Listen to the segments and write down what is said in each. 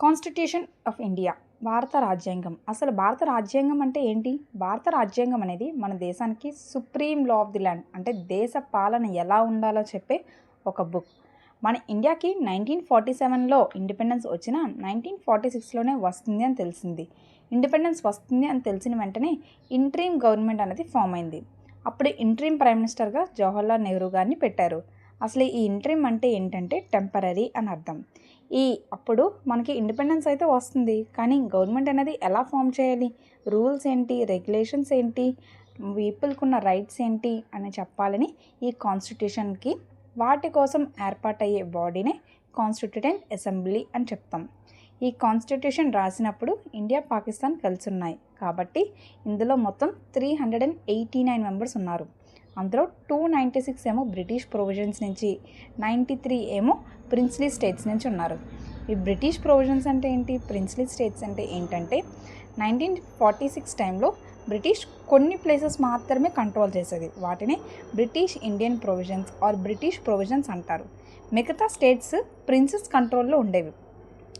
Constitution of India భారత రాజ్యాంగం అసలు భారత రాజ్యాంగం అంటే ఏంటి? భారత రాజ్యాంగం అనేది మన దేశానికి supreme law of the land అంటే దేశ పాలన ఎలా ఉండాలో చెప్పే ఒక బుక్ మన ఇండియాకి నైన్టీన్ ఫార్టీ సెవెన్లో ఇండిపెండెన్స్ వచ్చిన నైన్టీన్ ఫార్టీ సిక్స్లోనే వస్తుంది అని తెలిసింది. ఇండిపెండెన్స్ వస్తుంది అని తెలిసిన వెంటనే ఇంట్రీమ్ గవర్నమెంట్ అనేది ఫామ్ అయింది. అప్పుడు ఇంట్రీమ్ ప్రైమ్ మినిస్టర్గా జవహర్లాల్ నెహ్రూ గారిని పెట్టారు. అసలు ఈ ఇంట్రీమ్ అంటే ఏంటంటే టెంపరీ అని అర్థం. ఈ అప్పుడు మనకి ఇండిపెండెన్స్ అయితే వస్తుంది. కానీ గవర్నమెంట్ అనేది ఎలా ఫామ్ చేయాలి? రూల్స్ ఏంటి? రెగ్యులేషన్స్ ఏంటి? పీపుల్కి ఉన్న రైట్స్ ఏంటి? అని చెప్పాలని ఈ కాన్స్టిట్యూషన్కి వాటి కోసం ఏర్పాటయ్యే బాడీనే కాన్స్టిట్యూటెంట్ అసెంబ్లీ అని చెప్తాం. ఈ కాన్స్టిట్యూషన్ రాసినప్పుడు ఇండియా పాకిస్తాన్ కలిసి ఉన్నాయి. కాబట్టి ఇందులో మొత్తం three hundred and eighty nine members ఉన్నారు. అందులో టూ నైంటీ సిక్స్ ఏమో బ్రిటిష్ ప్రొవిజన్స్ నుంచి నైంటీ త్రీ ఏమో ప్రిన్స్లీ స్టేట్స్ నుంచి ఉన్నారు. ఈ బ్రిటిష్ ప్రొవిజన్స్ అంటే ఏంటి? ప్రిన్స్లీ స్టేట్స్ అంటే ఏంటంటే నైన్టీన్ ఫార్టీ సిక్స్ టైంలో బ్రిటిష్ కొన్ని ప్లేసెస్ మాత్రమే కంట్రోల్ చేసేది. వాటిని British Indian provisions or British provisions అంటారు. మిగతా స్టేట్స్ ప్రిన్సెస్ కంట్రోల్లో ఉండేవి.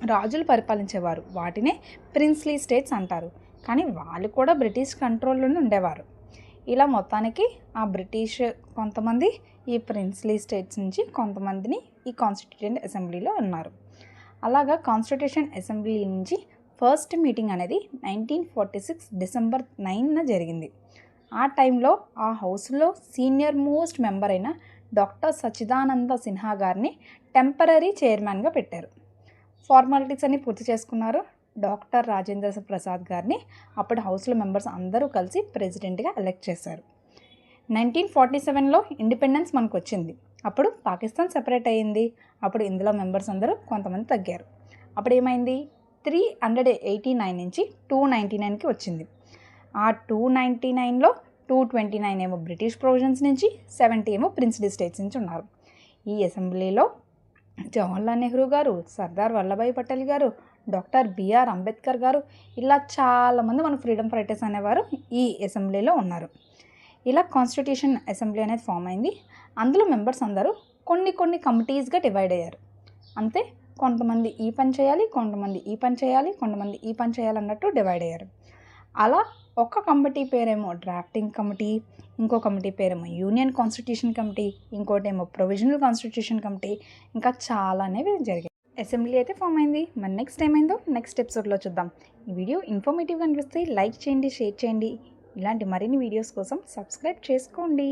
రాజులు పరిపాలించేవారు. వాటినే ప్రిన్స్లీ స్టేట్స్ అంటారు. కానీ వాళ్ళు కూడా బ్రిటిష్ కంట్రోల్లోనే ఉండేవారు. ఇలా మొత్తానికి ఆ బ్రిటిష్ కొంతమంది ఈ ప్రిన్స్లీ స్టేట్స్ నుంచి కొంతమందిని ఈ కాన్స్టిట్యూషన్ అసెంబ్లీలో ఉన్నారు. అలాగా కాన్స్టిట్యూషన్ అసెంబ్లీ నుంచి ఫస్ట్ మీటింగ్ అనేది నైన్టీన్ ఫార్టీ సిక్స్ డిసెంబర్ నైన్న జరిగింది. ఆ టైంలో ఆ హౌస్లో సీనియర్ మోస్ట్ మెంబర్ అయిన డాక్టర్ సచ్చిదానంద సిన్హా గారిని టెంపరీ చైర్మన్గా పెట్టారు. ఫార్మాలిటీస్ అన్ని పూర్తి చేసుకున్నారు. డాక్టర్ రాజేంద్ర ప్రసాద్ గారిని అప్పుడు హౌస్లో మెంబర్స్ అందరూ కలిసి ప్రెసిడెంట్గా ఎలెక్ట్ చేశారు. నైన్టీన్ ఫార్టీ సెవెన్లో ఇండిపెండెన్స్ మనకు వచ్చింది అప్పుడు పాకిస్తాన్ సెపరేట్ అయ్యింది. అప్పుడు ఇందులో మెంబర్స్ అందరూ కొంతమంది తగ్గారు. అప్పుడు ఏమైంది త్రీ హండ్రెడ్ ఎయిటీ నైన్ నుంచి టూ నైంటీ నైన్కి వచ్చింది. ఆ టూ నైంటీ నైన్లో టూ ట్వంటీ నైన్ ఏమో బ్రిటిష్ ప్రొవిజన్స్ నుంచి సెవెంటీ ఏమో ప్రిన్స్లీ స్టేట్స్ నుంచి ఉన్నారు. ఈ అసెంబ్లీలో జవహర్లాల్ నెహ్రూ గారు సర్దార్ వల్లభాయ్ పటేల్ గారు డాక్టర్ బిఆర్ అంబేద్కర్ గారు ఇలా చాలామంది మన ఫ్రీడమ్ ఫైటర్స్ అనేవారు ఈ అసెంబ్లీలో ఉన్నారు. ఇలా కాన్స్టిట్యూషన్ అసెంబ్లీ అనేది ఫామ్ అయింది. అందులో మెంబర్స్ అందరూ కొన్ని కొన్ని కమిటీస్గా డివైడ్ అయ్యారు. అంతే కొంతమంది ఈ పని చేయాలి కొంతమంది ఈ పని చేయాలి కొంతమంది ఈ పని చేయాలి అన్నట్టు డివైడ్ అయ్యారు. అలా ఒక కమిటీ పేరేమో డ్రాఫ్టింగ్ కమిటీ ఇంకో కమిటీ పేరేమో యూనియన్ కాన్స్టిట్యూషన్ కమిటీ ఇంకోటేమో ప్రొవిజనల్ కాన్స్టిట్యూషన్ కమిటీ ఇంకా చాలా అనేవి జరిగాయి. అసెంబ్లీ అయితే ఫామ్ అయింది. మరి నెక్స్ట్ ఏమైందో నెక్స్ట్ ఎపిసోడ్లో చూద్దాం. ఈ వీడియో ఇన్ఫర్మేటివ్గా అనిపిస్తే లైక్ చేయండి షేర్ చేయండి. ఇలాంటి మరిన్ని వీడియోస్ కోసం సబ్స్క్రైబ్ చేసుకోండి.